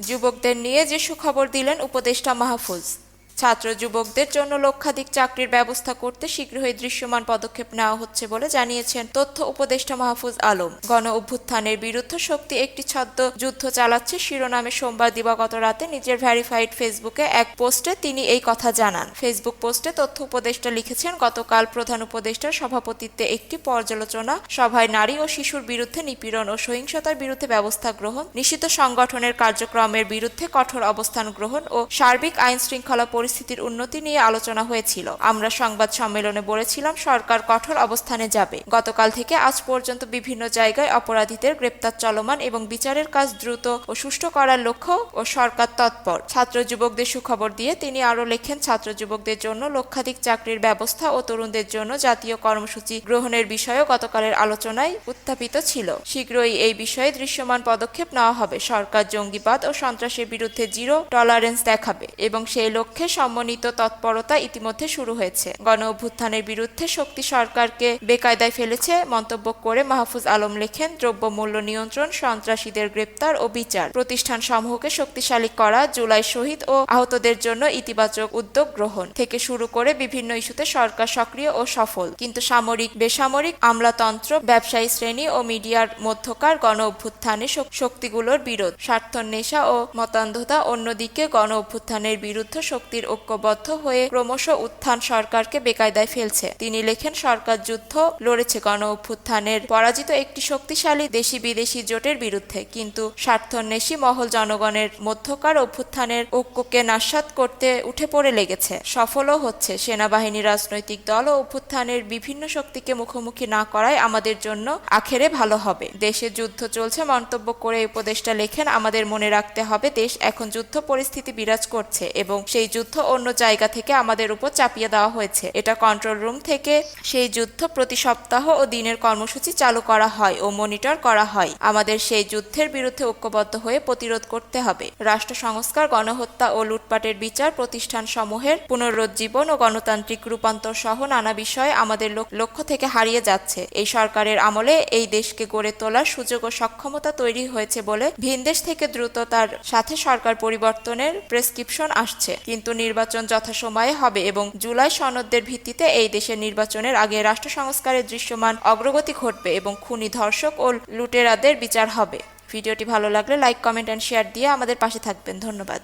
যুবকদের নিয়ে যে সুখবর দিলেন উপদেষ্টা মাহফুজ। ছাত্র যুবকদের জন্য লক্ষাধিক চাকরির ব্যবস্থা করতে শীঘ্রই দৃশ্যমান পদক্ষেপ নেওয়া হচ্ছে বলে জানিয়েছেন তথ্য উপদেষ্টা মাহফুজ আলম। গণ অভ্যুত্থানের বিরুদ্ধে শক্তি একটি ছদ্ম যুদ্ধ চালাচ্ছে শিরোনামে সোমবার দিবাগত রাতে নিজের ভ্যারিফাইড ফেসবুকে এক পোস্টে তিনি এই কথা জানান। ফেসবুক পোস্টে তথ্য উপদেষ্টা লিখেছেন, গতকাল প্রধান উপদেষ্টার সভাপতিত্বে একটি পর্যালোচনা সভায় নারী ও শিশুর বিরুদ্ধে নিপীড়ন ও সহিংসতার বিরুদ্ধে ব্যবস্থা গ্রহণ, নিষিদ্ধ সংগঠনের কার্যক্রমের বিরুদ্ধে কঠোর অবস্থান গ্রহণ ও সার্বিক আইন শৃঙ্খলা পরিস্থিতির উন্নতি নিয়ে আলোচনা হয়েছিল। আমরা সংবাদ সম্মেলনে বলেছিলাম, সরকার কঠোর অবস্থানে যাবে। গতকাল থেকে আজ পর্যন্ত বিভিন্ন জায়গায় অপরাধীদের গ্রেপ্তার চলমান এবং বিচারের কাজ দ্রুত ও সুষ্ঠু করার লক্ষ্য ও সরকার তৎপর। ছাত্র যুবকদের সুখবর দিয়ে তিনি আরও লেখেন, ছাত্র যুবকদের জন্য লক্ষাধিক চাকরির ব্যবস্থা ও তরুণদের জন্য জাতীয় কর্মসূচি গ্রহণের বিষয়েও গতকালের আলোচনায় উত্থাপিত ছিল। শীঘ্রই এই বিষয়ে দৃশ্যমান পদক্ষেপ নেওয়া হবে। সরকার জঙ্গিবাদ ও সন্ত্রাসের বিরুদ্ধে জিরো টলারেন্স দেখাবে এবং সেই লক্ষ্যে সমন্বিত তৎপরতা ইতিমধ্যে শুরু হয়েছে। গণ অভ্যুত্থানের বিরুদ্ধে শক্তি সরকারকে বেকায়দায় ফেলেছে মন্তব্য করে মাহফুজ আলম লেখেন, দ্রব্যমূল্য নিয়ন্ত্রণ, সন্ত্রাসীদের গ্রেপ্তার ও বিচার। প্রতিষ্ঠান সমূহকে শক্তিশালী করা, জুলাই শহীদ ও আহতদের জন্য ইতিবাচক উদ্যোগ গ্রহণ থেকে শুরু করে বিভিন্ন ইস্যুতে সরকার সক্রিয় ও সফল। কিন্তু সামরিক, বেসামরিক আমলাতন্ত্র, ব্যবসায়ী শ্রেণি ও মিডিয়ার মধ্যকার গণ অভ্যুত্থানে শক- শক্তিগুলোর বিরোধ, স্বার্থন্বেষা ও মতান্ধতা অন্যদিকে গণ অভ্যুত্থানের বিরুদ্ধে শক্তির ঐক্যবদ্ধ হয়ে ক্রমশ উত্থান সরকারকে বেকায়দায় ফেলছে। তিনি লেখেন, সরকার যুদ্ধ লড়েছে গণ অভ্যুত্থানের। পরাজিত একটি শক্তিশালী দেশি বিদেশি জোটের বিরুদ্ধে। কিন্তু স্বার্থন্বেষী মহল জনগণের মধ্যকার অভ্যুত্থানের ঐক্যকে নাস্বাদ করতে উঠে পড়ে লেগেছে। সফলও হচ্ছে। সেনাবাহিনী, রাজনৈতিক দল ও অভ্যুত্থানের বিভিন্ন শক্তিকে মুখোমুখি না করায় আমাদের জন্য আখেরে ভালো হবে। দেশে যুদ্ধ চলছে মন্তব্য করে এই উপদেষ্টা লেখেন, আমাদের মনে রাখতে হবে, দেশ এখন যুদ্ধ পরিস্থিতি বিরাজ করছে এবং সেই যুদ্ধ অন্য জায়গা থেকে আমাদের উপর চাপিয়ে দেওয়া হয়েছে। এটা কন্ট্রোল রুম থেকে সেই যুদ্ধ প্রতি সপ্তাহ ও দিনের কর্মসূচি চালু করা হয় ও মনিটর করা হয়। আমাদের সেই যুদ্ধের বিরুদ্ধে ঐক্যবদ্ধ হয়ে প্রতিরোধ করতে হবে। রাষ্ট্র সংস্কার, গণহত্যা ও লুটপাটের বিচার প্রতিষ্ঠান সমূহের পুনরুজ্জীবন ও গণতান্ত্রিক রূপান্তর সহ নানা বিষয়ে আমাদের লক্ষ্য থেকে হারিয়ে যাচ্ছে। এই সরকারের আমলে এই দেশকে গড়ে তোলার সুযোগ ও সক্ষমতা তৈরি হয়েছে বলে ভিনদেশ থেকে দ্রুততার সাথে সরকার পরিবর্তনের প্রেসক্রিপশন আসছে। কিন্তু নির্বাচন যথাসময়ে হবে এবং জুলাই সনদদের ভিত্তিতে এই দেশের নির্বাচনের আগে রাষ্ট্র সংস্কারের দৃশ্যমান অগ্রগতি ঘটবে এবং খুনি ধর্ষক ও লুটেরাদের বিচার হবে। ভিডিওটি ভালো লাগলে লাইক, কমেন্ট অ্যান্ড শেয়ার দিয়ে আমাদের পাশে থাকবেন। ধন্যবাদ।